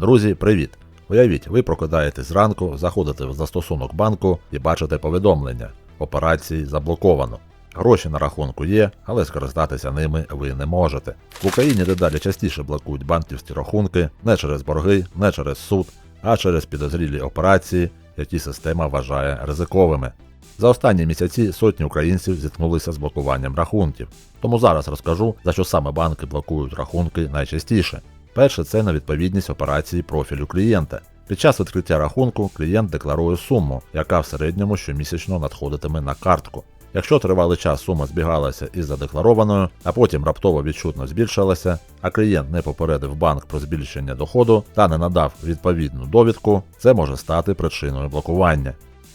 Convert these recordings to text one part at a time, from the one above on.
Друзі, привіт! Уявіть, ви прокидаєтесь зранку, заходите в застосунок банку і бачите повідомлення. Операції заблоковано. Гроші на рахунку є, але скористатися ними ви не можете. В Україні дедалі частіше блокують банківські рахунки не через борги, не через суд, а через підозрілі операції, які система вважає ризиковими. За останні місяці сотні українців зіткнулися з блокуванням рахунків. Тому зараз розкажу, за що саме банки блокують рахунки найчастіше. Перше це невідповідність операції профілю клієнта. Під час відкриття рахунку клієнт декларує суму, яка в середньому щомісячно надходитиме на картку. Якщо тривалий час сума збігалася із задекларованою, а потім раптово відчутно збільшилася, а клієнт не попередив банк про збільшення доходу та не надав відповідну довідку, це може стати причиною блокування.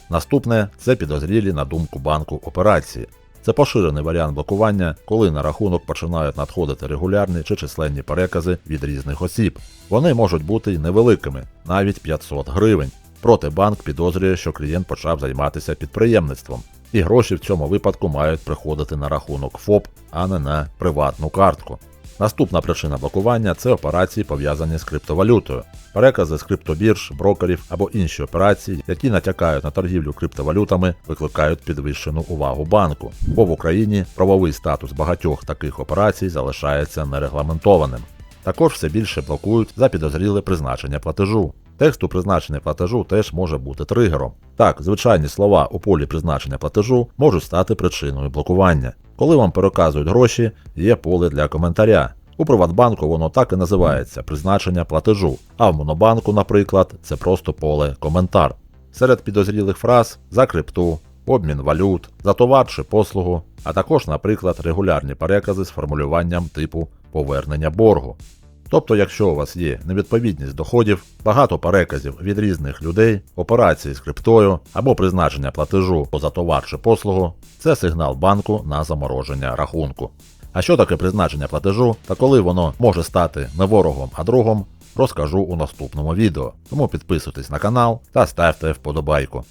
Наступне це підозрілі на думку банку операції. Це поширений варіант блокування, коли на рахунок починають надходити регулярні чи численні перекази від різних осіб. Вони можуть бути й невеликими, навіть 500 гривень. Проте банк підозрює, що клієнт почав займатися підприємництвом, і гроші в цьому випадку мають приходити на рахунок ФОП, а не на приватну картку. Наступна причина блокування це операції пов'язані з криптовалютою, перекази з криптобірж, брокерів або інші операції, які натякають на торгівлю криптовалютами, викликають підвищену увагу банку. Бо в Україні правовий статус багатьох таких операцій залишається нерегламентованим. Також все більше блокують за підозріле призначення платежу. Тексту призначення платежу теж може бути тригером. Так, звичайні слова у полі призначення платежу можуть стати причиною блокування. Коли вам переказують гроші, є поле для коментаря. У Приватбанку воно так і називається призначення платежу, а в Монобанку, наприклад, це просто поле коментар. Серед підозрілих фраз за крипту, обмін валют, за товар чи послугу, а також, наприклад, регулярні перекази з формулюванням типу повернення боргу. Тобто, якщо у вас є невідповідність доходів, багато переказів від різних людей, операції з криптою або призначення платежу за товар чи послугу, це сигнал банку на замороження рахунку. А що таке призначення платежу та коли воно може стати не ворогом, а другом, розкажу у наступному відео. Тому підписуйтесь на канал та ставте вподобайку.